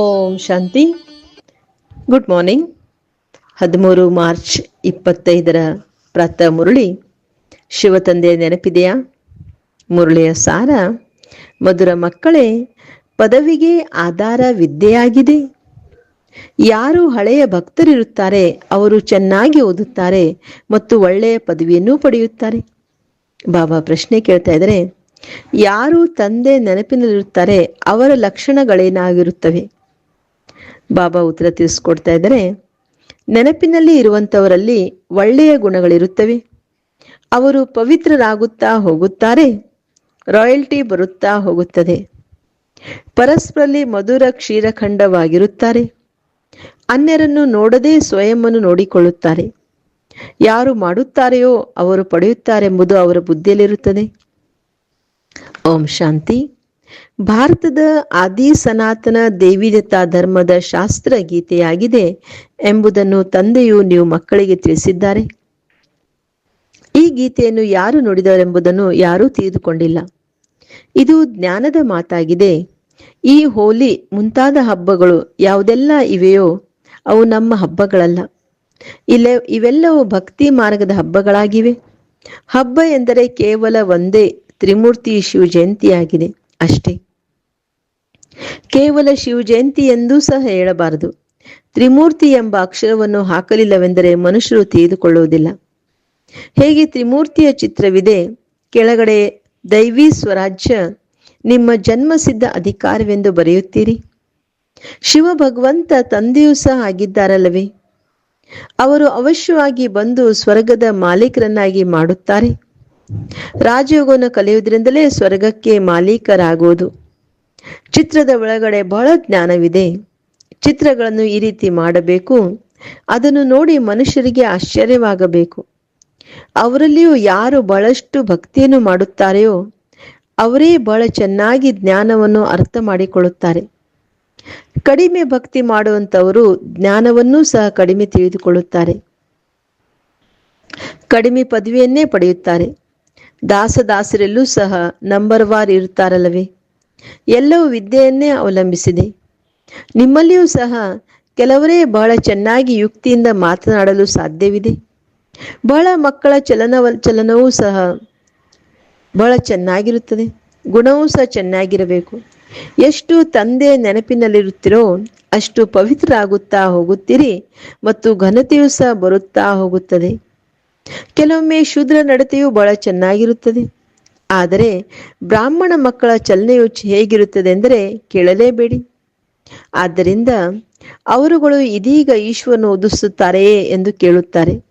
ಓಂ ಶಾಂತಿ. Good morning ಹದಿಮೂರು March ಇಪ್ಪತ್ತೈದರ ಪ್ರಾತಃ ಮುರಳಿ. ಶಿವತಂದೆಯ ನೆನಪಿದೆಯಾ? ಮುರುಳಿಯ ಸಾರ, ಮಧುರ ಮಕ್ಕಳೇ, ಪದವಿಗೆ ಆಧಾರ ವಿದ್ಯೆಯಾಗಿದೆ. ಯಾರು ಹಳೆಯ ಭಕ್ತರಿರುತ್ತಾರೆ, ಅವರು ಚೆನ್ನಾಗಿ ಓದುತ್ತಾರೆ ಮತ್ತು ಒಳ್ಳೆಯ ಪದವಿಯನ್ನು ಪಡೆಯುತ್ತಾರೆ. ಬಾಬಾ ಪ್ರಶ್ನೆ ಕೇಳ್ತಾ ಇದ್ದಾರೆ, ಯಾರು ತಂದೆ ನೆನಪಿನಲ್ಲಿರುತ್ತಾರೆ, ಅವರ ಲಕ್ಷಣಗಳೇನಾಗಿರುತ್ತವೆ? ಬಾಬಾ ಉತ್ತರ ತಿಳಿಸ್ಕೊಡ್ತಾ ಇದ್ದಾರೆ, ನೆನಪಿನಲ್ಲಿ ಇರುವಂತವರಲ್ಲಿ ಒಳ್ಳೆಯ ಗುಣಗಳಿರುತ್ತವೆ. ಅವರು ಪವಿತ್ರರಾಗುತ್ತಾ ಹೋಗುತ್ತಾರೆ, ರಾಯಲ್ಟಿ ಬರುತ್ತಾ ಹೋಗುತ್ತದೆ. ಪರಸ್ಪರಲ್ಲಿ ಮಧುರ ಕ್ಷೀರಖಂಡವಾಗಿರುತ್ತಾರೆ ಅನ್ಯರನ್ನು ನೋಡದೆ ಸ್ವಯಂವನ್ನು ನೋಡಿಕೊಳ್ಳುತ್ತಾರೆ. ಯಾರು ಮಾಡುತ್ತಾರೆಯೋ ಅವರು ಪಡೆಯುತ್ತಾರೆಂಬುದು ಅವರ ಬುದ್ಧಿಯಲ್ಲಿರುತ್ತದೆ. ಓಂ ಶಾಂತಿ. ಭಾರತದ ಆದಿ ಸನಾತನ ದೇವಿದತ್ತಾ ಧರ್ಮದ ಶಾಸ್ತ್ರ ಗೀತೆಯಾಗಿದೆ ಎಂಬುದನ್ನು ತಂದೆಯು ನೀವು ಮಕ್ಕಳಿಗೆ ತಿಳಿಸಿದ್ದಾರೆ. ಈ ಗೀತೆಯನ್ನು ಯಾರು ನುಡಿದರೆಂಬುದನ್ನು ಯಾರೂ ತಿಳಿದುಕೊಂಡಿಲ್ಲ. ಇದು ಜ್ಞಾನದ ಮಾತಾಗಿದೆ. ಈ ಹೋಲಿ ಮುಂತಾದ ಹಬ್ಬಗಳು ಯಾವುದೆಲ್ಲ ಇವೆಯೋ ಅವು ನಮ್ಮ ಹಬ್ಬಗಳಲ್ಲ. ಇಲ್ಲೇ ಇವೆಲ್ಲವೂ ಭಕ್ತಿ ಮಾರ್ಗದ ಹಬ್ಬಗಳಾಗಿವೆ. ಹಬ್ಬ ಎಂದರೆ ಕೇವಲ ಒಂದೇ ತ್ರಿಮೂರ್ತಿ ಶಿವ ಜಯಂತಿಯಾಗಿದೆ ಅಷ್ಟೇ. ಕೇವಲ ಶಿವ ಜಯಂತಿ ಎಂದೂ ಸಹ ಹೇಳಬಾರದು. ತ್ರಿಮೂರ್ತಿ ಎಂಬ ಅಕ್ಷರವನ್ನು ಹಾಕಲಿಲ್ಲವೆಂದರೆ ಮನುಷ್ಯರು ತಿಳಿದುಕೊಳ್ಳುವುದಿಲ್ಲ. ಹೇಗೆ ತ್ರಿಮೂರ್ತಿಯ ಚಿತ್ರವಿದೆ? ಕೆಳಗಡೆ, ದೈವಿ ಸ್ವರಾಜ್ಯ, ನಿಮ್ಮ ಜನ್ಮಸಿದ್ಧ ಅಧಿಕಾರವೆಂದು ಬರೆಯುತ್ತೀರಿ. ಶಿವ ಭಗವಂತ ತಂದೆಯೂ ಸಹ ಆಗಿದ್ದಾರಲ್ಲವೇ? ಅವರು ಅವಶ್ಯವಾಗಿ ಬಂದು ಸ್ವರ್ಗದ ಮಾಲೀಕರನ್ನಾಗಿ ಮಾಡುತ್ತಾರೆ. ರಾಜಯೋಗವನ್ನು ಕಲಿಯುವುದರಿಂದಲೇ ಸ್ವರ್ಗಕ್ಕೆ ಮಾಲೀಕರಾಗುವುದು. ಚಿತ್ರದ ಒಳಗಡೆ ಬಹಳ ಜ್ಞಾನವಿದೆ. ಚಿತ್ರಗಳನ್ನು ಈ ರೀತಿ ಮಾಡಬೇಕು. ಅದನ್ನು ನೋಡಿ ಮನುಷ್ಯರಿಗೆ ಆಶ್ಚರ್ಯವಾಗಬೇಕು. ಅವರಲ್ಲಿಯೂ ಯಾರು ಬಹಳಷ್ಟು ಭಕ್ತಿಯನ್ನು ಮಾಡುತ್ತಾರೆಯೋ, ಅವರೇ ಬಹಳ ಚೆನ್ನಾಗಿ ಜ್ಞಾನವನ್ನು ಅರ್ಥ ಮಾಡಿಕೊಳ್ಳುತ್ತಾರೆ. ಕಡಿಮೆ ಭಕ್ತಿ ಮಾಡುವಂಥವರು ಜ್ಞಾನವನ್ನೂ ಸಹ ಕಡಿಮೆ ತಿಳಿದುಕೊಳ್ಳುತ್ತಾರೆ. ಕಡಿಮೆ ಪದವಿಯನ್ನೇ ಪಡೆಯುತ್ತಾರೆ. ದಾಸದಾಸರೆಲ್ಲೂ ಸಹ ನಂಬರ್ ವಾರ್ ಇರುತ್ತಾರಲ್ಲವೇ? ಎಲ್ಲವೂ ವಿದ್ಯೆಯನ್ನೇ ಅವಲಂಬಿಸಿದೆ. ನಿಮ್ಮಲ್ಲಿಯೂ ಸಹ ಕೆಲವರೇ ಬಹಳ ಚೆನ್ನಾಗಿ ಯುಕ್ತಿಯಿಂದ ಮಾತನಾಡಲು ಸಾಧ್ಯವಿದೆ. ಬಹಳ ಮಕ್ಕಳ ಚಲನವ, ಚಲನವೂ ಸಹ ಬಹಳ ಚೆನ್ನಾಗಿರುತ್ತದೆ. ಗುಣವೂ ಸಹ ಚೆನ್ನಾಗಿರಬೇಕು. ಎಷ್ಟು ತಂದೆ ನೆನಪಿನಲ್ಲಿರುತ್ತೀರೋ ಅಷ್ಟು ಪವಿತ್ರ ಆಗುತ್ತಾ ಹೋಗುತ್ತೀರಿ ಮತ್ತು ಘನತೆಯೂ ಸಹ ಬರುತ್ತಾ ಹೋಗುತ್ತದೆ. ಕೆಲವೊಮ್ಮೆ ಶೂದ್ರ ನಡತೆಯು ಬಹಳ ಚೆನ್ನಾಗಿರುತ್ತದೆ. ಆದರೆ ಬ್ರಾಹ್ಮಣ ಮಕ್ಕಳ ಚಲನೆಯು ಹೇಗಿರುತ್ತದೆ ಎಂದರೆ ಕೇಳಲೇಬೇಡಿ. ಆದ್ದರಿಂದ ಅವರುಗಳು ಇದೀಗ ಈಶ್ವರನು ಉದಿಸುತ್ತಾರೆಯೇ ಎಂದು ಕೇಳುತ್ತಾರೆ.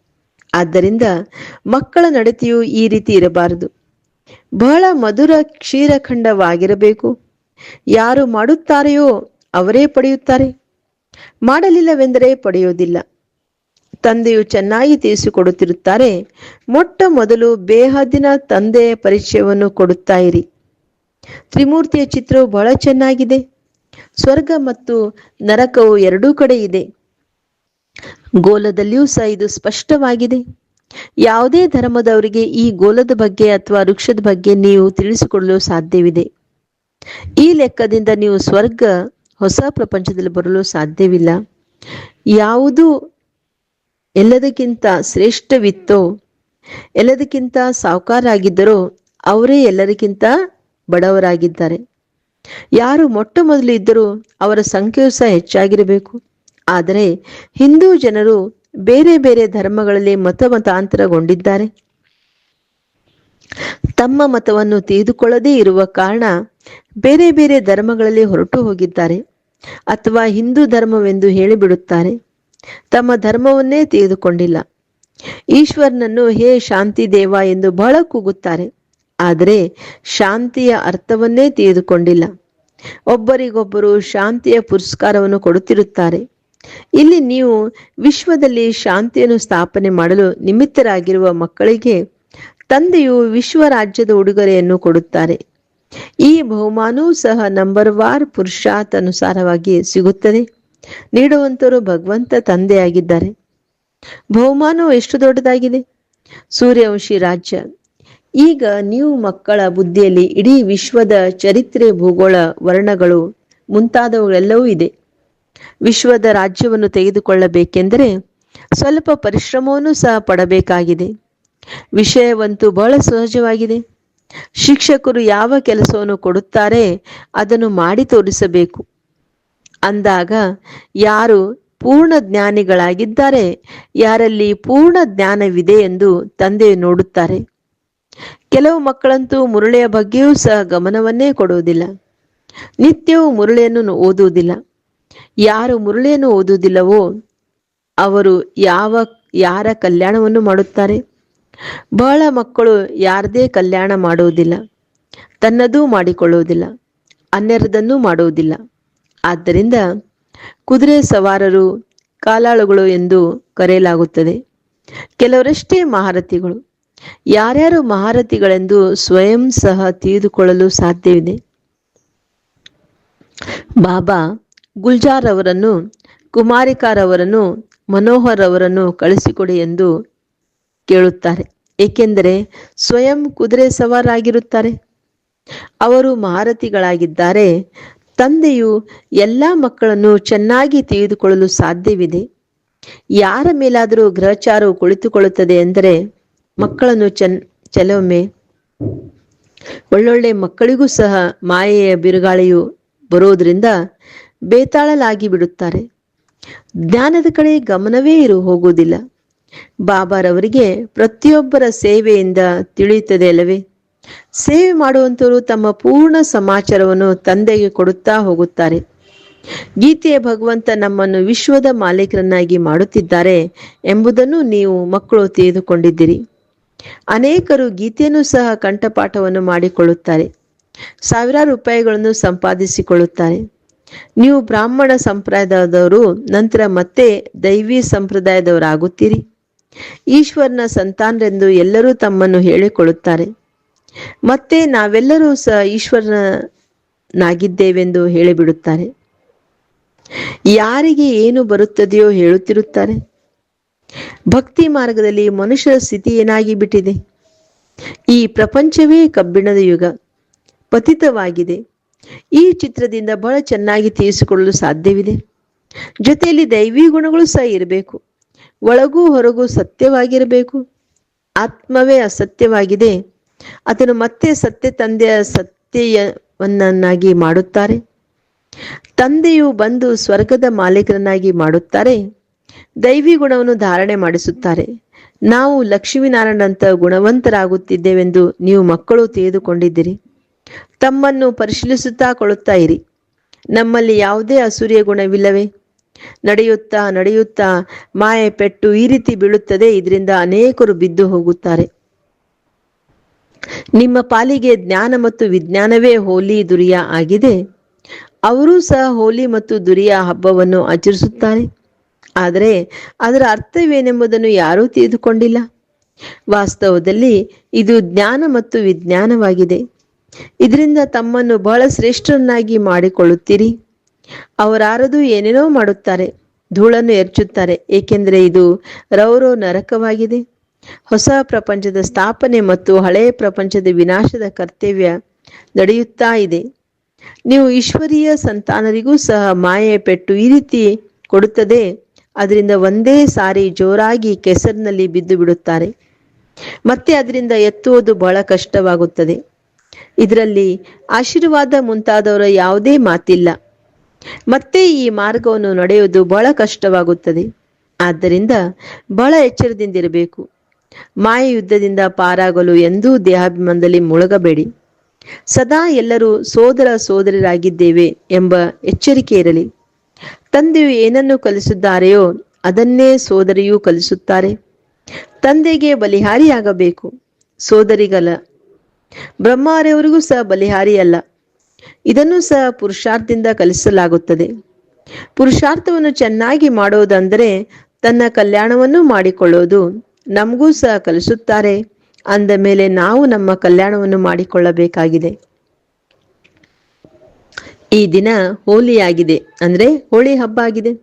ಆದ್ದರಿಂದ ಮಕ್ಕಳ ನಡತೆಯು ಈ ರೀತಿ ಇರಬಾರದು. ಬಹಳ ಮಧುರ ಕ್ಷೀರಖಂಡವಾಗಿರಬೇಕು. ಯಾರು ಮಾಡುತ್ತಾರೆಯೋ ಅವರೇ ಪಡೆಯುತ್ತಾರೆ. ಮಾಡಲಿಲ್ಲವೆಂದರೆ ಪಡೆಯುವುದಿಲ್ಲ. ತಂದೆಯು ಚೆನ್ನಾಗಿ ತಿಳಿಸಿಕೊಡುತ್ತಿರುತ್ತಾರೆ ಮೊಟ್ಟ ಮೊದಲು ಬೇಹದ್ದಿನ ತಂದೆಯ ಪರಿಚಯವನ್ನು ಕೊಡುತ್ತಾ ಇರಿ. ತ್ರಿಮೂರ್ತಿಯ ಚಿತ್ರವು ಬಹಳ ಚೆನ್ನಾಗಿದೆ. ಸ್ವರ್ಗ ಮತ್ತು ನರಕವು ಎರಡೂ ಕಡೆ ಇದೆ. ಗೋಲದಲ್ಲಿಯೂ ಸಹ ಇದು ಸ್ಪಷ್ಟವಾಗಿದೆ. ಯಾವುದೇ ಧರ್ಮದವರಿಗೆ ಈ ಗೋಲದ ಬಗ್ಗೆ ಅಥವಾ ವೃಕ್ಷದ ಬಗ್ಗೆ ನೀವು ತಿಳಿಸಿಕೊಡಲು ಸಾಧ್ಯವಿದೆ. ಈ ಲೆಕ್ಕದಿಂದ ನೀವು ಸ್ವರ್ಗ ಹೊಸ ಪ್ರಪಂಚದಲ್ಲಿ ಬರಲು ಸಾಧ್ಯವಿಲ್ಲ. ಯಾವುದು ಎಲ್ಲದಕ್ಕಿಂತ ಶ್ರೇಷ್ಠವಿತ್ತೋ, ಎಲ್ಲದಕ್ಕಿಂತ ಸಾವುಕಾರಾಗಿದ್ದರೋ ಅವರೇ ಎಲ್ಲರಿಗಿಂತ ಬಡವರಾಗಿದ್ದಾರೆ. ಯಾರು ಮೊಟ್ಟ ಮೊದಲು ಇದ್ದರೂ ಅವರ ಸಂಖ್ಯೆಯೂ ಸಹ ಹೆಚ್ಚಾಗಿರಬೇಕು. ಆದರೆ ಹಿಂದೂ ಜನರು ಬೇರೆ ಬೇರೆ ಧರ್ಮಗಳಲ್ಲಿ ಮತ ಮತಾಂತರಗೊಂಡಿದ್ದಾರೆ ತಮ್ಮ ಮತವನ್ನು ತೆಗೆದುಕೊಳ್ಳದೇ ಇರುವ ಕಾರಣ ಬೇರೆ ಬೇರೆ ಧರ್ಮಗಳಲ್ಲಿ ಹೊರಟು ಹೋಗಿದ್ದಾರೆ ಅಥವಾ ಹಿಂದೂ ಧರ್ಮವೆಂದು ಹೇಳಿಬಿಡುತ್ತಾರೆ. ತಮ್ಮ ಧರ್ಮವನ್ನೇ ತೆಗೆದುಕೊಂಡಿಲ್ಲ ಈಶ್ವರನನ್ನು ಹೇ ಶಾಂತಿ ದೇವ ಎಂದು ಬಹಳ ಕೂಗುತ್ತಾರೆ. ಆದರೆ ಶಾಂತಿಯ ಅರ್ಥವನ್ನೇ ತಿಳಿದುಕೊಂಡಿಲ್ಲ. ಒಬ್ಬರಿಗೊಬ್ಬರು ಶಾಂತಿಯ ಪುರಸ್ಕಾರವನ್ನು ಕೊಡುತ್ತಿರುತ್ತಾರೆ. ಇಲ್ಲಿ ನೀವು ವಿಶ್ವದಲ್ಲಿ ಶಾಂತಿಯನ್ನು ಸ್ಥಾಪನೆ ಮಾಡಲು ನಿಮಿತ್ತರಾಗಿರುವ ಮಕ್ಕಳಿಗೆ ತಂದೆಯು ವಿಶ್ವ ರಾಜ್ಯದ ಉಡುಗೊರೆಯನ್ನು ಕೊಡುತ್ತಾರೆ. ಈ ಬಹುಮಾನವೂ ಸಹ ನಂಬರ್ ವಾರ್ ಪುರುಷಾತ್ ಅನುಸಾರವಾಗಿ ಸಿಗುತ್ತದೆ. ನೀಡುವಂತರು ಭಗವಂತ ತಂದೆಯಾಗಿದ್ದಾರೆ. ಬಹುಮಾನವು ಎಷ್ಟು ದೊಡ್ಡದಾಗಿದೆ? ಸೂರ್ಯವಂಶಿ ರಾಜ್ಯ. ಈಗ ನೀವು ಮಕ್ಕಳ ಬುದ್ಧಿಯಲ್ಲಿ ಇಡೀ ವಿಶ್ವದ ಚರಿತ್ರೆ, ಭೂಗೋಳ, ವರ್ಣಗಳು ಮುಂತಾದವುಗಳೆಲ್ಲವೂ ಇದೆ. ವಿಶ್ವದ ರಾಜ್ಯವನ್ನು ತೆಗೆದುಕೊಳ್ಳಬೇಕೆಂದರೆ ಸ್ವಲ್ಪ ಪರಿಶ್ರಮವನ್ನು ಸಹ ಪಡಬೇಕಾಗಿದೆ. ವಿಷಯವಂತೂ ಬಹಳ ಸಹಜವಾಗಿದೆ. ಶಿಕ್ಷಕರು ಯಾವ ಕೆಲಸವನ್ನು ಕೊಡುತ್ತಾರೆ ಅದನ್ನು ಮಾಡಿ ತೋರಿಸಬೇಕು. ಅಂದಾಗ ಯಾರು ಪೂರ್ಣ ಜ್ಞಾನಿಗಳಾಗಿದ್ದಾರೆ, ಯಾರಲ್ಲಿ ಪೂರ್ಣ ಜ್ಞಾನವಿದೆ ಎಂದು ತಂದೆ ನೋಡುತ್ತಾರೆ. ಕೆಲವು ಮಕ್ಕಳಂತೂ ಮುರುಳೆಯ ಬಗ್ಗೆಯೂ ಸಹ ಗಮನವನ್ನೇ ಕೊಡುವುದಿಲ್ಲ. ನಿತ್ಯವೂ ಮುರುಳೆಯನ್ನು ಓದುವುದಿಲ್ಲ. ಯಾರು ಮುರುಳೆಯನ್ನು ಓದುವುದಿಲ್ಲವೋ, ಅವರು ಯಾವ, ಯಾರ ಕಲ್ಯಾಣವನ್ನು ಮಾಡುತ್ತಾರೆ? ಬಹಳ ಮಕ್ಕಳು ಯಾರದೇ ಕಲ್ಯಾಣ ಮಾಡುವುದಿಲ್ಲ. ತನ್ನದೂ ಮಾಡಿಕೊಳ್ಳುವುದಿಲ್ಲ. ಅನ್ಯರದನ್ನೂ ಮಾಡುವುದಿಲ್ಲ. ಆದ್ದರಿಂದ ಕುದುರೆ ಸವಾರರು ಕಾಲಾಳುಗಳು ಎಂದು ಕರೆಯಲಾಗುತ್ತದೆ. ಕೆಲವರಷ್ಟೇ ಮಹಾರಥಿಗಳು, ಯಾರ್ಯಾರು ಮಹಾರಥಿಗಳೆಂದು ಸ್ವಯಂ ಸಹ ತಿಳಿದುಕೊಳ್ಳಲು ಸಾಧ್ಯವಿದೆ. ಬಾಬಾ ಗುಲ್ಜಾರ್ ಅವರನ್ನು ಕುಮಾರಿಕಾರವರನ್ನು ಮನೋಹರ್ ಅವರನ್ನು ಕಳಿಸಿಕೊಡಿ ಎಂದು ಕೇಳುತ್ತಾರೆ. ಏಕೆಂದರೆ ಸ್ವಯಂ ಕುದುರೆ ಸವಾರಾಗಿರುತ್ತಾರೆ ಅವರು ಮಹಾರಥಿಗಳಾಗಿದ್ದಾರೆ. ತಂದೆಯು ಎಲ್ಲ ಮಕ್ಕಳನ್ನು ಚೆನ್ನಾಗಿ ತಿಳಿದುಕೊಳ್ಳಲು ಸಾಧ್ಯವಿದೆ. ಯಾರ ಮೇಲಾದರೂ ಗ್ರಹಚಾರವು ಕುಳಿತುಕೊಳ್ಳುತ್ತದೆ ಎಂದರೆ ಮಕ್ಕಳನ್ನು ಚೆನ್, ಕೆಲವೊಮ್ಮೆ ಒಳ್ಳೊಳ್ಳೆ ಮಕ್ಕಳಿಗೂ ಸಹ ಮಾಯೆಯ ಬಿರುಗಾಳಿಯು ಬರೋದ್ರಿಂದ ಬೇತಾಳಲಾಗಿ ಬಿಡುತ್ತಾರೆ. ಜ್ಞಾನದ ಕಡೆ ಗಮನವೇ ಇರು, ಹೋಗುವುದಿಲ್ಲ. ಬಾಬಾರವರಿಗೆ ಪ್ರತಿಯೊಬ್ಬರ ಸೇವೆಯಿಂದ ತಿಳಿಯುತ್ತದೆ ಅಲ್ಲವೇ? ಸೇವೆ ಮಾಡುವಂತವರು ತಮ್ಮ ಪೂರ್ಣ ಸಮಾಚಾರವನ್ನು ತಂದೆಗೆ ಕೊಡುತ್ತಾ ಹೋಗುತ್ತಾರೆ. ಗೀತೆಯ ಭಗವಂತ ನಮ್ಮನ್ನು ವಿಶ್ವದ ಮಾಲೀಕರನ್ನಾಗಿ ಮಾಡುತ್ತಿದ್ದಾರೆ ಎಂಬುದನ್ನು ನೀವು ಮಕ್ಕಳು ತಿಳಿದುಕೊಂಡಿದ್ದೀರಿ. ಅನೇಕರು ಗೀತೆಯನ್ನು ಸಹ ಕಂಠಪಾಠವನ್ನು ಮಾಡಿಕೊಳ್ಳುತ್ತಾರೆ. ಸಾವಿರಾರು ರೂಪಾಯಿಗಳನ್ನು ಸಂಪಾದಿಸಿಕೊಳ್ಳುತ್ತಾರೆ. ನೀವು ಬ್ರಾಹ್ಮಣ ಸಂಪ್ರದಾಯದವರು, ನಂತರ ಮತ್ತೆ ದೈವಿ ಸಂಪ್ರದಾಯದವರಾಗುತ್ತೀರಿ. ಈಶ್ವರನ ಸಂತಾನರೆಂದು ಎಲ್ಲರೂ ತಮ್ಮನ್ನು ಹೇಳಿಕೊಳ್ಳುತ್ತಾರೆ. ಮತ್ತೆ ನಾವೆಲ್ಲರೂ ಸಹ ಈಶ್ವರನಾಗಿದ್ದೇವೆಂದು ಹೇಳಿಬಿಡುತ್ತಾರೆ. ಯಾರಿಗೆ ಏನು ಬರುತ್ತದೆಯೋ ಹೇಳುತ್ತಿರುತ್ತಾರೆ. ಭಕ್ತಿ ಮಾರ್ಗದಲ್ಲಿ ಮನುಷ್ಯರ ಸ್ಥಿತಿ ಏನಾಗಿ ಬಿಟ್ಟಿದೆ? ಈ ಪ್ರಪಂಚವೇ ಕಬ್ಬಿಣದ ಯುಗ. ಪತಿತವಾಗಿದೆ. ಈ ಚಿತ್ರದಿಂದ ಬಹಳ ಚೆನ್ನಾಗಿ ತೀರಿಸಿಕೊಳ್ಳಲು ಸಾಧ್ಯವಿದೆ. ಜೊತೆಯಲ್ಲಿ ದೈವಿ ಗುಣಗಳು ಸಹ ಇರಬೇಕು. ಒಳಗೂ ಹೊರಗೂ ಸತ್ಯವಾಗಿರಬೇಕು. ಆತ್ಮವೇ ಅಸತ್ಯವಾಗಿದೆ. ಅದನ್ನು ಮತ್ತೆ ಸತ್ಯ ತಂದೆಯ ಸತ್ಯವನ್ನಾಗಿ ಮಾಡುತ್ತಾರೆ. ತಂದೆಯು ಬಂದು ಸ್ವರ್ಗದ ಮಾಲೀಕರನ್ನಾಗಿ ಮಾಡುತ್ತಾರೆ. ದೈವಿ ಗುಣವನ್ನು ಧಾರಣೆ ಮಾಡಿಸುತ್ತಾರೆ. ನಾವು ಲಕ್ಷ್ಮೀನಾರಾಯಣಂತ ಗುಣವಂತರಾಗುತ್ತಿದ್ದೇವೆಂದು ನೀವು ಮಕ್ಕಳು ತಿಳಿದುಕೊಂಡಿದ್ದೀರಿ. ತಮ್ಮನ್ನು ಪರಿಶೀಲಿಸುತ್ತಾ ಕೊಳ್ಳುತ್ತಾ ಇರಿ. ನಮ್ಮಲ್ಲಿ ಯಾವುದೇ ಅಸೂರ್ಯ ಗುಣವಿಲ್ಲವೇ? ನಡೆಯುತ್ತಾ ನಡೆಯುತ್ತಾ ಮಾಯೆ ಪೆಟ್ಟು ಈ ರೀತಿ ಬೀಳುತ್ತದೆ, ಇದರಿಂದ ಅನೇಕರು ಬಿದ್ದು ಹೋಗುತ್ತಾರೆ. ನಿಮ್ಮ ಪಾಲಿಗೆ ಜ್ಞಾನ ಮತ್ತು ವಿಜ್ಞಾನವೇ ಹೋಲಿ ದುರಿಯ ಆಗಿದೆ. ಅವರೂ ಸಹ ಹೋಲಿ ಮತ್ತು ದುರಿಯ ಹಬ್ಬವನ್ನು ಆಚರಿಸುತ್ತಾರೆ. ಆದರೆ ಅದರ ಅರ್ಥವೇನೆಂಬುದನ್ನು ಯಾರೂ ತಿಳಿದುಕೊಂಡಿಲ್ಲ. ವಾಸ್ತವದಲ್ಲಿ ಇದು ಜ್ಞಾನ ಮತ್ತು ವಿಜ್ಞಾನವಾಗಿದೆ. ಇದರಿಂದ ತಮ್ಮನ್ನು ಬಹಳ ಶ್ರೇಷ್ಠರನ್ನಾಗಿ ಮಾಡಿಕೊಳ್ಳುತ್ತೀರಿ. ಅವರಾರದು ಏನೇನೋ ಮಾಡುತ್ತಾರೆ. ಧೂಳನ್ನು ಎರಚುತ್ತಾರೆ. ಏಕೆಂದರೆ ಇದು ರೌರೋ ನರಕವಾಗಿದೆ. ಹೊಸ ಪ್ರಪಂಚದ ಸ್ಥಾಪನೆ ಮತ್ತು ಹಳೆಯ ಪ್ರಪಂಚದ ವಿನಾಶದ ಕರ್ತವ್ಯ ನಡೆಯುತ್ತಾ ಇದೆ. ನೀವು ಈಶ್ವರೀಯ ಸಂತಾನರಿಗೂ ಸಹ ಮಾಯೆ ಪೆಟ್ಟು ಈ ರೀತಿ ಕೊಡುತ್ತದೆ. ಅದರಿಂದ ಒಂದೇ ಸಾರಿ ಜೋರಾಗಿ ಕೆಸರಿನಲ್ಲಿ ಬಿದ್ದು ಬಿಡುತ್ತಾರೆ. ಮತ್ತೆ ಅದರಿಂದ ಎತ್ತುವುದು ಬಹಳ ಕಷ್ಟವಾಗುತ್ತದೆ. ಇದರಲ್ಲಿ ಆಶೀರ್ವಾದ ಮುಂತಾದವರ ಯಾವುದೇ ಮಾತಿಲ್ಲ. ಮತ್ತೆ ಈ ಮಾರ್ಗವನ್ನು ನಡೆಯುವುದು ಬಹಳ ಕಷ್ಟವಾಗುತ್ತದೆ. ಆದ್ದರಿಂದ ಬಹಳ ಎಚ್ಚರದಿಂದಿರಬೇಕು ಮಾಯ ಯುದ್ಧದಿಂದ ಪಾರಾಗಲು ಎಂದೂ ದೇಹಾಭಿಮಾನದಲ್ಲಿ ಮುಳುಗಬೇಡಿ. ಸದಾ ಎಲ್ಲರೂ ಸೋದರ ಸೋದರರಾಗಿದ್ದೇವೆ ಎಂಬ ಎಚ್ಚರಿಕೆ ಇರಲಿ. ತಂದೆಯು ಏನನ್ನು ಕಲಿಸುತ್ತಾರೆಯೋ ಅದನ್ನೇ ಸೋದರಿಯೂ ಕಲಿಸುತ್ತಾರೆ. ತಂದೆಗೆ ಬಲಿಹಾರಿಯಾಗಬೇಕು. ಸೋದರಿಗಲ್ಲ. ಬ್ರಹ್ಮಾರೆಯವರಿಗೂ ಸಹ ಬಲಿಹಾರಿಯಲ್ಲ. ಇದನ್ನು ಸಹ ಪುರುಷಾರ್ಥದಿಂದ ಕಲಿಸಲಾಗುತ್ತದೆ. ಪುರುಷಾರ್ಥವನ್ನು ಚೆನ್ನಾಗಿ ಮಾಡುವುದಂದರೆ ತನ್ನ ಕಲ್ಯಾಣವನ್ನು ಮಾಡಿಕೊಳ್ಳೋದು ನಮಗೂ ಸಹ ಕಲಿಸುತ್ತಾರೆ. ಅಂದ ಮೇಲೆ ನಾವು ನಮ್ಮ ಕಲ್ಯಾಣವನ್ನು ಮಾಡಿಕೊಳ್ಳಬೇಕಾಗಿದೆ. ಈ ದಿನ ಹೋಲಿಯಾಗಿದೆ. ಅಂದ್ರೆ ಹೋಳಿ ಹಬ್ಬ ಆಗಿದೆ.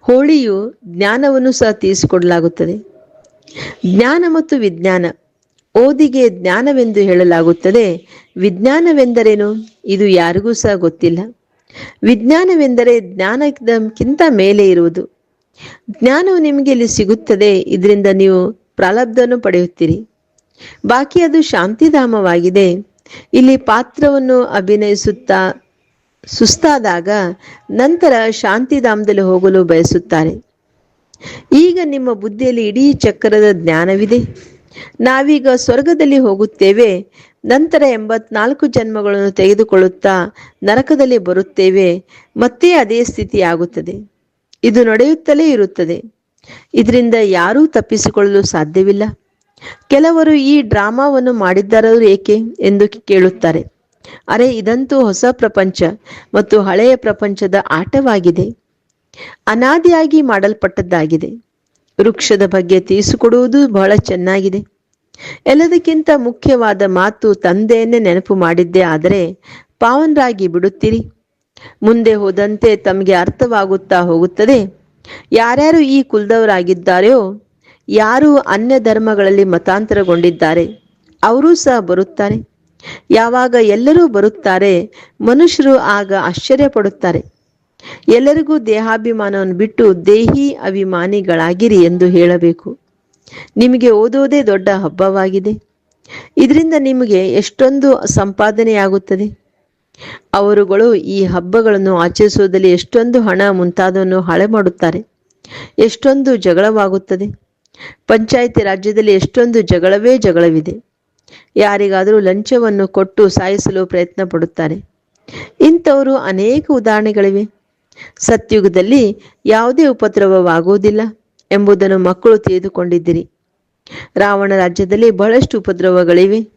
ಹೋಳಿಯು ಜ್ಞಾನವನ್ನು ಸಹ ತೀರಿಸಿಕೊಡಲಾಗುತ್ತದೆ. ಜ್ಞಾನ ಮತ್ತು ವಿಜ್ಞಾನ ಓದಿಗೆ ಜ್ಞಾನವೆಂದು ಹೇಳಲಾಗುತ್ತದೆ. ವಿಜ್ಞಾನವೆಂದರೇನು? ಇದು ಯಾರಿಗೂ ಸಹ ಗೊತ್ತಿಲ್ಲ. ವಿಜ್ಞಾನವೆಂದರೆ ಜ್ಞಾನಕ್ಕಿಂತ ಮೇಲೆ ಇರುವುದು. ಜ್ಞಾನವು ನಿಮಗೆ ಇಲ್ಲಿ ಸಿಗುತ್ತದೆ. ಇದರಿಂದ ನೀವು ಪ್ರಾರಬ್ಧವನ್ನು ಪಡೆಯುತ್ತೀರಿ. ಬಾಕಿ ಅದು ಶಾಂತಿಧಾಮವಾಗಿದೆ. ಇಲ್ಲಿ ಪಾತ್ರವನ್ನು ಅಭಿನಯಿಸುತ್ತಾ ಸುಸ್ತಾದಾಗ ನಂತರ ಶಾಂತಿಧಾಮದಲ್ಲಿ ಹೋಗಲು ಬಯಸುತ್ತಾರೆ. ಈಗ ನಿಮ್ಮ ಬುದ್ಧಿಯಲ್ಲಿ ಇಡೀ ಚಕ್ರದ ಜ್ಞಾನವಿದೆ. ನಾವೀಗ ಸ್ವರ್ಗದಲ್ಲಿ ಹೋಗುತ್ತೇವೆ. ನಂತರ ಎಂಬತ್ನಾಲ್ಕು ಜನ್ಮಗಳನ್ನು ತೆಗೆದುಕೊಳ್ಳುತ್ತಾ ನರಕದಲ್ಲಿ ಬರುತ್ತೇವೆ. ಮತ್ತೆ ಅದೇ ಸ್ಥಿತಿ ಆಗುತ್ತದೆ ಇದು ನಡೆಯುತ್ತಲೇ ಇರುತ್ತದೆ. ಇದರಿಂದ ಯಾರೂ ತಪ್ಪಿಸಿಕೊಳ್ಳಲು ಸಾಧ್ಯವಿಲ್ಲ. ಕೆಲವರು ಈ ಡ್ರಾಮಾವನ್ನು ಮಾಡಿದ್ದಾರೋ ಏಕೆ ಎಂದು ಕೇಳುತ್ತಾರೆ. ಅರೆ, ಇದಂತೂ ಹೊಸ ಪ್ರಪಂಚ ಮತ್ತು ಹಳೆಯ ಪ್ರಪಂಚದ ಆಟವಾಗಿದೆ. ಅನಾದಿಯಾಗಿ ಮಾಡಲ್ಪಟ್ಟದ್ದಾಗಿದೆ. ವೃಕ್ಷದ ಬಗ್ಗೆ ತಿಳಿಸಿಕೊಡುವುದು ಬಹಳ ಚೆನ್ನಾಗಿದೆ. ಎಲ್ಲದಕ್ಕಿಂತ ಮುಖ್ಯವಾದ ಮಾತು ತಂದೆಯನ್ನೇ ನೆನಪು ಮಾಡಿದ್ದೇ ಆದರೆ ಪಾವನರಾಗಿ ಬಿಡುತ್ತೀರಿ. ಮುಂದೆ ಹೋದಂತೆ ತಮಗೆ ಅರ್ಥವಾಗುತ್ತಾ ಹೋಗುತ್ತದೆ. ಯಾರ್ಯಾರು ಈ ಕುಲದವರಾಗಿದ್ದಾರೆಯೋ, ಯಾರು ಅನ್ಯ ಧರ್ಮಗಳಲ್ಲಿ ಮತಾಂತರಗೊಂಡಿದ್ದಾರೆ, ಅವರೂ ಸಹ ಬರುತ್ತಾರೆ. ಯಾವಾಗ ಎಲ್ಲರೂ ಬರುತ್ತಾರೆ, ಮನುಷ್ಯರು ಆಗ ಆಶ್ಚರ್ಯ ಪಡುತ್ತಾರೆ ಎಲ್ಲರಿಗೂ ದೇಹಾಭಿಮಾನವನ್ನು ಬಿಟ್ಟು ದೇಹಿ ಅಭಿಮಾನಿಗಳಾಗಿರಿ ಎಂದು ಹೇಳಬೇಕು. ನಿಮಗೆ ಓದೋದೇ ದೊಡ್ಡ ಹಬ್ಬವಾಗಿದೆ. ಇದರಿಂದ ನಿಮಗೆ ಎಷ್ಟೊಂದು ಸಂಪಾದನೆಯಾಗುತ್ತದೆ. ಅವರುಗಳು ಈ ಹಬ್ಬಗಳನ್ನು ಆಚರಿಸುವುದರಲ್ಲಿ ಎಷ್ಟೊಂದು ಹಣ ಮುಂತಾದವನ್ನು ಹಾಳೆ ಮಾಡುತ್ತಾರೆ. ಎಷ್ಟೊಂದು ಜಗಳವಾಗುತ್ತದೆ. ಪಂಚಾಯಿತಿ ರಾಜ್ಯದಲ್ಲಿ ಎಷ್ಟೊಂದು ಜಗಳವೇ ಜಗಳವಿದೆ. ಯಾರಿಗಾದರೂ ಲಂಚವನ್ನು ಕೊಟ್ಟು ಸಾಯಿಸಲು ಪ್ರಯತ್ನ ಪಡುತ್ತಾರೆ. ಇಂಥವರು ಅನೇಕ ಉದಾಹರಣೆಗಳಿವೆ. ಸತ್ಯುಗದಲ್ಲಿ ಯಾವುದೇ ಉಪದ್ರವವಾಗುವುದಿಲ್ಲ ಎಂಬುದನ್ನು ಮಕ್ಕಳು ತಿಳಿದುಕೊಂಡಿದ್ದಿರಿ. ರಾವಣ ರಾಜ್ಯದಲ್ಲಿ ಬಹಳಷ್ಟು ಉಪದ್ರವಗಳಿವೆ.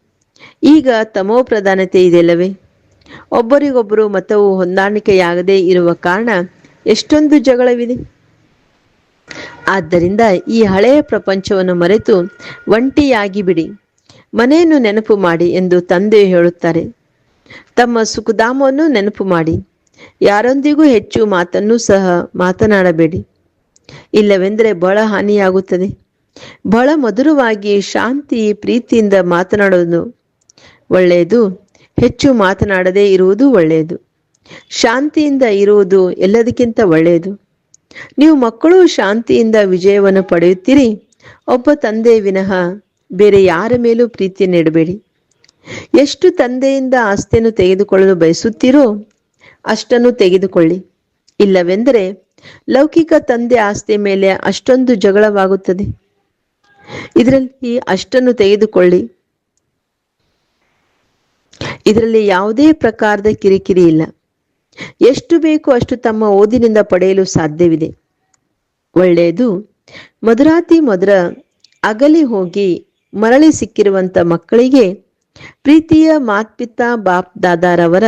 ಈಗ ತಮೋ ಪ್ರಧಾನತೆ ಇದೆಯಲ್ಲವೇ? ಒಬ್ಬರಿಗೊಬ್ಬರು ಮತವು ಹೊಂದಾಣಿಕೆಯಾಗದೆ ಇರುವ ಕಾರಣ ಎಷ್ಟೊಂದು ಜಗಳವಿದೆ. ಆದ್ದರಿಂದ ಈ ಹಳೆಯ ಪ್ರಪಂಚವನ್ನು ಮರೆತು ಒಂಟಿಯಾಗಿ ಬಿಡಿ ಮನೆಯನ್ನು ನೆನಪು ಮಾಡಿ ಎಂದು ತಂದೆ ಹೇಳುತ್ತಾರೆ. ತಮ್ಮ ಸುಖಧಾಮವನ್ನು ನೆನಪು ಮಾಡಿ. ಯಾರೊಂದಿಗೂ ಹೆಚ್ಚು ಮಾತನ್ನು ಸಹ ಮಾತನಾಡಬೇಡಿ. ಇಲ್ಲವೆಂದರೆ ಬಹಳ ಹಾನಿಯಾಗುತ್ತದೆ. ಬಹಳ ಮಧುರವಾಗಿ ಶಾಂತಿ, ಪ್ರೀತಿಯಿಂದ ಮಾತನಾಡೋದು ಒಳ್ಳೆಯದು. ಹೆಚ್ಚು ಮಾತನಾಡದೇ ಇರುವುದು ಒಳ್ಳೆಯದು. ಶಾಂತಿಯಿಂದ ಇರುವುದು ಎಲ್ಲದಕ್ಕಿಂತ ಒಳ್ಳೆಯದು. ನೀವು ಮಕ್ಕಳು ಶಾಂತಿಯಿಂದ ವಿಜಯವನ್ನು ಪಡೆಯುತ್ತೀರಿ. ಒಬ್ಬ ತಂದೆ ವಿನಃ ಬೇರೆ ಯಾರ ಮೇಲೂ ಪ್ರೀತಿ ಇಡಬೇಡಿ ಎಷ್ಟು ತಂದೆಯಿಂದ ಆಸ್ತಿಯನ್ನು ತೆಗೆದುಕೊಳ್ಳಲು ಬಯಸುತ್ತೀರೋ ಅಷ್ಟನ್ನು ತೆಗೆದುಕೊಳ್ಳಿ. ಇಲ್ಲವೆಂದರೆ ಲೌಕಿಕ ತಂದೆ ಆಸ್ತಿ ಮೇಲೆ ಅಷ್ಟೊಂದು ಜಗಳವಾಗುತ್ತದೆ. ಇದರಲ್ಲಿ ಅಷ್ಟನ್ನು ತೆಗೆದುಕೊಳ್ಳಿ. ಇದರಲ್ಲಿ ಯಾವುದೇ ಪ್ರಕಾರದ ಕಿರಿಕಿರಿ ಇಲ್ಲ. ಎಷ್ಟು ಬೇಕು ಅಷ್ಟು ತಮ್ಮ ಓದಿನಿಂದ ಪಡೆಯಲು ಸಾಧ್ಯವಿದೆ. ಒಳ್ಳೆಯದು, ಮಧುರಾತಿ ಮಧುರ ಅಗಲಿ ಹೋಗಿ ಮರಳಿ ಸಿಕ್ಕಿರುವಂತ ಮಕ್ಕಳಿಗೆ ಪ್ರೀತಿಯ ಮಾತ್ಪಿತಾ ಬಾಪ್ ದಾದಾರವರ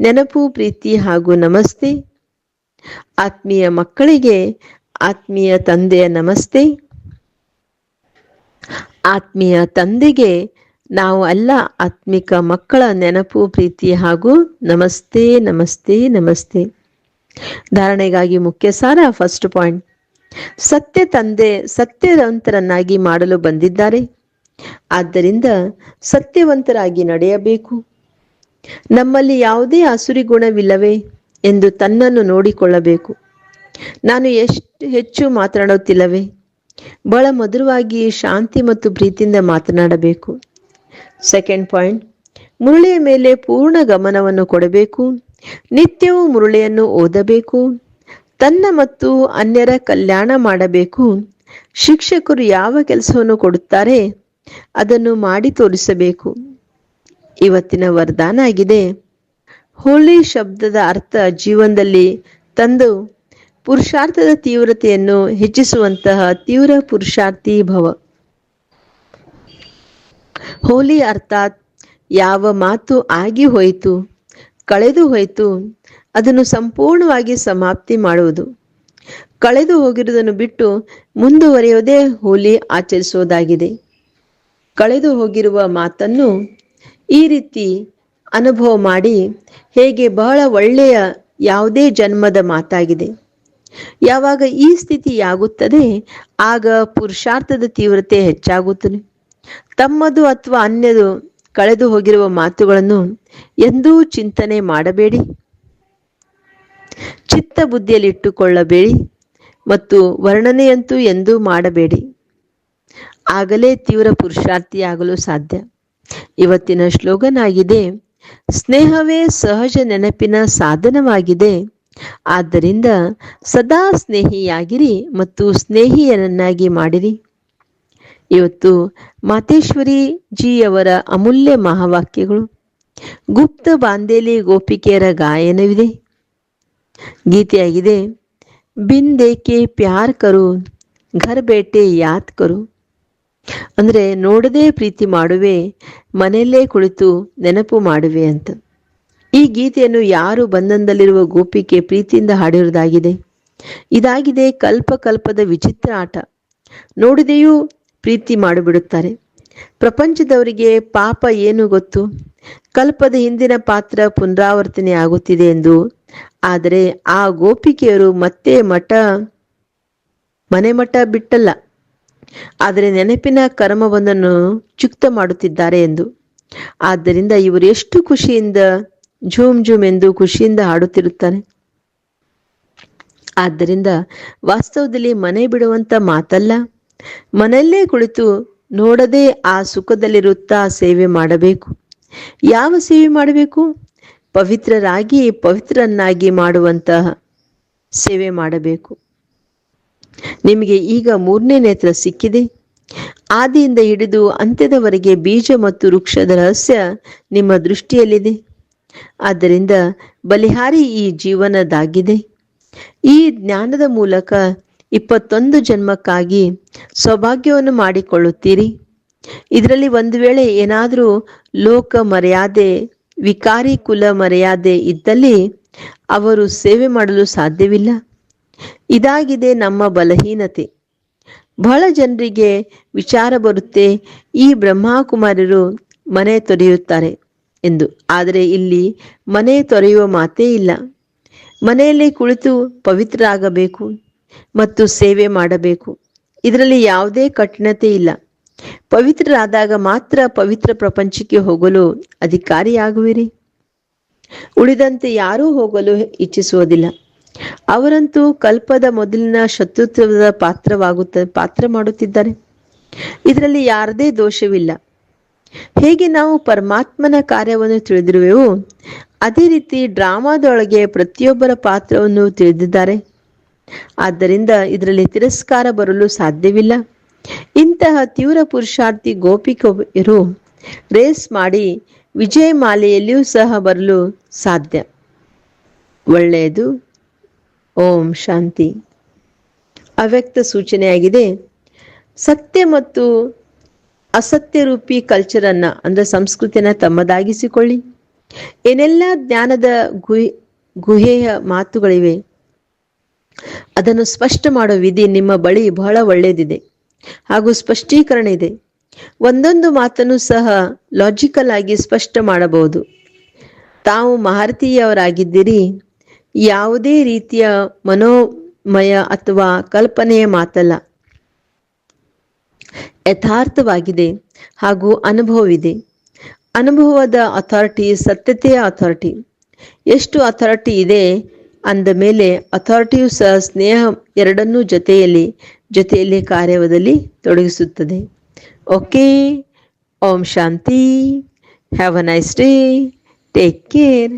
ನೆನಪು, ಪ್ರೀತಿ ಹಾಗೂ ನಮಸ್ತೆ. ಆತ್ಮೀಯ ಮಕ್ಕಳಿಗೆ ಆತ್ಮೀಯ ತಂದೆಯ ನಮಸ್ತೆ. ಆತ್ಮೀಯ ತಂದೆಗೆ ನಾವು ಅಲ್ಲ ಆತ್ಮಿಕ ಮಕ್ಕಳ ನೆನಪು, ಪ್ರೀತಿ ಹಾಗೂ ನಮಸ್ತೆ ನಮಸ್ತೆ ನಮಸ್ತೆ. ಧಾರಣೆಗಾಗಿ ಮುಖ್ಯ ಸಾರ ಫಸ್ಟ್ ಪಾಯಿಂಟ್ ಸತ್ಯ ತಂದೆ ಸತ್ಯವಂತರನ್ನಾಗಿ ಮಾಡಲು ಬಂದಿದ್ದಾರೆ. ಆದ್ದರಿಂದ ಸತ್ಯವಂತರಾಗಿ ನಡೆಯಬೇಕು. ನಮ್ಮಲ್ಲಿ ಯಾವುದೇ ಹಸುರಿ ಗುಣವಿಲ್ಲವೇ ಎಂದು ತನ್ನನ್ನು ನೋಡಿಕೊಳ್ಳಬೇಕು. ನಾನು ಎಷ್ಟು ಹೆಚ್ಚು ಮಾತನಾಡುತ್ತಿಲ್ಲವೇ. ಬಹಳ ಮಧುರವಾಗಿ ಶಾಂತಿ ಮತ್ತು ಪ್ರೀತಿಯಿಂದ ಮಾತನಾಡಬೇಕು. ಸೆಕೆಂಡ್ ಪಾಯಿಂಟ್ ಮುರುಳಿಯ ಮೇಲೆ ಪೂರ್ಣ ಗಮನವನ್ನು ಕೊಡಬೇಕು. ನಿತ್ಯವೂ ಮುರುಳಿಯನ್ನು ಓದಬೇಕು. ತನ್ನ ಮತ್ತು ಅನ್ಯರ ಕಲ್ಯಾಣ ಮಾಡಬೇಕು. ಶಿಕ್ಷಕರು ಯಾವ ಕೆಲಸವನ್ನು ಕೊಡುತ್ತಾರೆ ಅದನ್ನು ಮಾಡಿ ತೋರಿಸಬೇಕು. ಇವತ್ತಿನ ವರದಾನ ಆಗಿದೆ. ಹೋಳಿ ಶಬ್ದದ ಅರ್ಥ ಜೀವನದಲ್ಲಿ ತಂದು ಪುರುಷಾರ್ಥದ ತೀವ್ರತೆಯನ್ನು ಹೆಚ್ಚಿಸುವಂತಹ ತೀವ್ರ ಪುರುಷಾರ್ಥಿ ಭವ. ಹೋಲಿ ಅರ್ಥಾತ್ ಯಾವ ಮಾತು ಆಗಿ ಹೋಯಿತು, ಕಳೆದು ಹೋಯಿತು, ಅದನ್ನು ಸಂಪೂರ್ಣವಾಗಿ ಸಮಾಪ್ತಿ ಮಾಡುವುದು. ಕಳೆದು ಹೋಗಿರುವುದನ್ನು ಬಿಟ್ಟು ಮುಂದುವರಿಯೋದೇ ಹೋಲಿ ಆಚರಿಸುವುದಾಗಿದೆ. ಕಳೆದು ಹೋಗಿರುವ ಮಾತನ್ನು ಈ ರೀತಿ ಅನುಭವ ಮಾಡಿ ಹೇಗೆ ಬಹಳ ಒಳ್ಳೆಯ ಯಾವುದೇ ಜನ್ಮದ ಮಾತಾಗಿದೆ. ಯಾವಾಗ ಈ ಸ್ಥಿತಿಯಾಗುತ್ತದೆ ಆಗ ಪುರುಷಾರ್ಥದ ತೀವ್ರತೆ ಹೆಚ್ಚಾಗುತ್ತದೆ. ತಮ್ಮದು ಅಥವಾ ಅನ್ಯದು ಕಳೆದು ಹೋಗಿರುವ ಮಾತುಗಳನ್ನು ಎಂದೂ ಚಿಂತನೆ ಮಾಡಬೇಡಿ. ಚಿತ್ತ ಬುದ್ಧಿಯಲ್ಲಿಟ್ಟುಕೊಳ್ಳಬೇಡಿ ಮತ್ತು ವರ್ಣನೆಯಂತೂ ಎಂದೂ ಮಾಡಬೇಡಿ. ಆಗಲೇ ತೀವ್ರ ಪುರುಷಾರ್ಥಿಯಾಗಲು ಸಾಧ್ಯ. ಇವತ್ತಿನ ಶ್ಲೋಗನ್ ಆಗಿದೆ ಸ್ನೇಹವೇ ಸಹಜ ನೆನಪಿನ ಸಾಧನವಾಗಿದೆ. ಆದ್ದರಿಂದ ಸದಾ ಸ್ನೇಹಿಯಾಗಿರಿ ಮತ್ತು ಸ್ನೇಹಿಯರನ್ನಾಗಿ ಮಾಡಿರಿ. ಇವತ್ತು ಮಾತೇಶ್ವರಿ ಜಿಯವರ ಅಮೂಲ್ಯ ಮಹಾವಾಕ್ಯಗಳು. ಗುಪ್ತ ಬಾಂದೇಲಿ ಗೋಪಿಕೆಯರ ಗಾಯನವಿದೆ. ಗೀತೆಯಾಗಿದೆ ಬಿನ್ ದೇಕೆ ಪ್ಯಾರ್ ಕರು, ಘರ್ ಬೇಟೆ ಯಾತ್ ಕರು. ಅಂದ್ರೆ, ನೋಡದೆ ಪ್ರೀತಿ ಮಾಡುವೆ, ಮನೆಯಲ್ಲೇ ಕುಳಿತು ನೆನಪು ಮಾಡುವೆ ಅಂತ. ಈ ಗೀತೆಯನ್ನು ಯಾರು ಬಂಧನದಲ್ಲಿರುವ ಗೋಪಿಕೆ ಪ್ರೀತಿಯಿಂದ ಹಾಡಿರುವುದಾಗಿದೆ. ಇದಾಗಿದೆ ಕಲ್ಪ ಕಲ್ಪದ ವಿಚಿತ್ರ ಆಟ. ನೋಡಿದೆಯೂ ಪ್ರೀತಿ ಮಾಡಿಬಿಡುತ್ತಾರೆ. ಪ್ರಪಂಚದವರಿಗೆ ಪಾಪ ಏನು ಗೊತ್ತು? ಕಲ್ಪದ ಹಿಂದಿನ ಪಾತ್ರ ಪುನರಾವರ್ತನೆ ಆಗುತ್ತಿದೆ ಎಂದು. ಆದರೆ ಆ ಗೋಪಿಕೆಯರು ಮತ್ತೆ ಮಠ, ಮನೆ ಮಠ ಬಿಟ್ಟಲ್ಲ. ಆದರೆ ನೆನಪಿನ ಕರ್ಮವೊಂದನ್ನು ಚುಕ್ತ ಮಾಡುತ್ತಿದ್ದಾರೆ ಎಂದು. ಆದ್ದರಿಂದ ಇವರು ಎಷ್ಟು ಖುಷಿಯಿಂದ ಝೂಮ್ ಝೂಮ್ ಎಂದು ಖುಷಿಯಿಂದ ಹಾಡುತ್ತಿರುತ್ತಾರೆ. ಆದ್ದರಿಂದ ವಾಸ್ತವದಲ್ಲಿ ಮನೆ ಬಿಡುವಂತ ಮಾತಲ್ಲ. ಮನೆಯಲ್ಲೇ ಕುಳಿತು ನೋಡದೆ ಆ ಸುಖದಲ್ಲಿರುತ್ತಾ ಸೇವೆ ಮಾಡಬೇಕು. ಯಾವ ಸೇವೆ ಮಾಡಬೇಕು? ಪವಿತ್ರರಾಗಿ ಪವಿತ್ರನ್ನಾಗಿ ಮಾಡುವಂತಹ ಸೇವೆ ಮಾಡಬೇಕು. ನಿಮಗೆ ಈಗ ಮೂರನೇ ನೇತ್ರ ಸಿಕ್ಕಿದೆ. ಆದಿಯಿಂದ ಹಿಡಿದು ಅಂತ್ಯದವರೆಗೆ ಬೀಜ ಮತ್ತು ವೃಕ್ಷದ ರಹಸ್ಯ ನಿಮ್ಮ ದೃಷ್ಟಿಯಲ್ಲಿದೆ. ಆದ್ದರಿಂದ ಬಲಿಹಾರಿ ಈ ಜೀವನದಾಗಿದೆ. ಈ ಜ್ಞಾನದ ಮೂಲಕ ಇಪ್ಪತ್ತೊಂದು ಜನ್ಮಕ್ಕಾಗಿ ಸೌಭಾಗ್ಯವನ್ನು ಮಾಡಿಕೊಳ್ಳುತ್ತೀರಿ. ಇದರಲ್ಲಿ ಒಂದು ವೇಳೆ ಏನಾದರೂ ಲೋಕ ಮರ್ಯಾದೆ, ವಿಕಾರಿ ಕುಲ ಮರ್ಯಾದೆ ಇದ್ದಲ್ಲಿ ಅವರು ಸೇವೆ ಮಾಡಲು ಸಾಧ್ಯವಿಲ್ಲ. ಇದಾಗಿದೆ ನಮ್ಮ ಬಲಹೀನತೆ. ಬಹಳ ಜನರಿಗೆ ವಿಚಾರ ಬರುತ್ತೆ, ಈ ಬ್ರಹ್ಮಕುಮಾರರು ಮನೆ ತೊರೆಯುತ್ತಾರೆ ಎಂದು. ಆದರೆ ಇಲ್ಲಿ ಮನೆ ತೊರೆಯುವ ಮಾತೇ ಇಲ್ಲ. ಮನೆಯಲ್ಲೇ ಕುಳಿತು ಪವಿತ್ರರಾಗಬೇಕು. ಮತ್ತು ಸೇವೆ ಮಾಡಬೇಕು. ಇದರಲ್ಲಿ ಯಾವುದೇ ಕಠಿಣತೆ ಇಲ್ಲ. ಪವಿತ್ರರಾದಾಗ ಮಾತ್ರ ಪವಿತ್ರ ಪ್ರಪಂಚಕ್ಕೆ ಹೋಗಲು ಅಧಿಕಾರಿಯಾಗುವಿರಿ. ಉಳಿದಂತೆ ಯಾರೂ ಹೋಗಲು ಇಚ್ಛಿಸುವುದಿಲ್ಲ. ಅವರಂತೂ ಕಲ್ಪದ ಮೊದಲಿನ ಶತ್ರುತ್ವದ ಪಾತ್ರವಾಗುತ್ತ ಪಾತ್ರ ಮಾಡುತ್ತಿದ್ದಾರೆ. ಇದರಲ್ಲಿ ಯಾರದೇ ದೋಷವಿಲ್ಲ. ಹೇಗೆ ನಾವು ಪರಮಾತ್ಮನ ಕಾರ್ಯವನ್ನು ತಿಳಿದಿರುವೆವು? ಅದೇ ರೀತಿ ಡ್ರಾಮಾದೊಳಗೆ ಪ್ರತಿಯೊಬ್ಬರ ಪಾತ್ರವನ್ನು ತಿಳಿದಿದ್ದಾರೆ. ಆದ್ದರಿಂದ ಇದರಲ್ಲಿ ತಿರಸ್ಕಾರ ಬರಲು ಸಾಧ್ಯವಿಲ್ಲ. ಇಂತಹ ತೀವ್ರ ಪುರುಷಾರ್ಥಿ ಗೋಪಿಕೆಯರು ರೇಸ್ ಮಾಡಿ ವಿಜಯ ಮಾಲೆಯಲ್ಲಿಯೂ ಸಹ ಬರಲು ಸಾಧ್ಯ. ಒಳ್ಳೆಯದು. ಓಂ ಶಾಂತಿ. ಅವ್ಯಕ್ತ ಸೂಚನೆಯಾಗಿದೆ. ಸತ್ಯ ಮತ್ತು ಅಸತ್ಯ ರೂಪಿ ಕಲ್ಚರನ್ನ, ಅಂದ್ರೆ ಸಂಸ್ಕೃತಿಯನ್ನ ತಮ್ಮದಾಗಿಸಿಕೊಳ್ಳಿ. ಏನೆಲ್ಲ ಜ್ಞಾನದ ಗುಹೆ, ಗುಹೆಯ ಮಾತುಗಳಿವೆ. ಅದನ್ನು ಸ್ಪಷ್ಟ ಮಾಡೋ ವಿಧಿ ನಿಮ್ಮ ಬಳಿ ಬಹಳ ಒಳ್ಳೆಯದಿದೆ. ಹಾಗೂ ಸ್ಪಷ್ಟೀಕರಣ ಇದೆ. ಒಂದೊಂದು ಮಾತನ್ನು ಸಹ ಲಾಜಿಕಲ್ ಆಗಿ ಸ್ಪಷ್ಟ ಮಾಡಬಹುದು. ತಾವು ಮಹಾರತೀಯವರಾಗಿದ್ದೀರಿ ಯಾವುದೇ ರೀತಿಯ ಮನೋಮಯ ಅಥವಾ ಕಲ್ಪನೆಯ ಮಾತಲ್ಲ. ಯಥಾರ್ಥವಾಗಿದೆ ಹಾಗೂ ಅನುಭವವಿದೆ. ಅನುಭವದ ಅಥಾರಿಟಿ ಸತ್ಯತೆಯ ಅಥಾರಿಟಿ ಎಷ್ಟು ಅಥಾರಿಟಿ ಇದೆ ಅಂದ ಮೇಲೆ ಅಥಾರಿಟಿಯು ಸಹ ಸ್ನೇಹ ಎರಡನ್ನೂ ಜೊತೆಯಲ್ಲಿ ಜೊತೆಯಲ್ಲಿ ಕಾರ್ಯದಲ್ಲಿ ತೊಡಗಿಸುತ್ತದೆ. ಓಕೆ, ಓಂ ಶಾಂತಿ have a nice day take care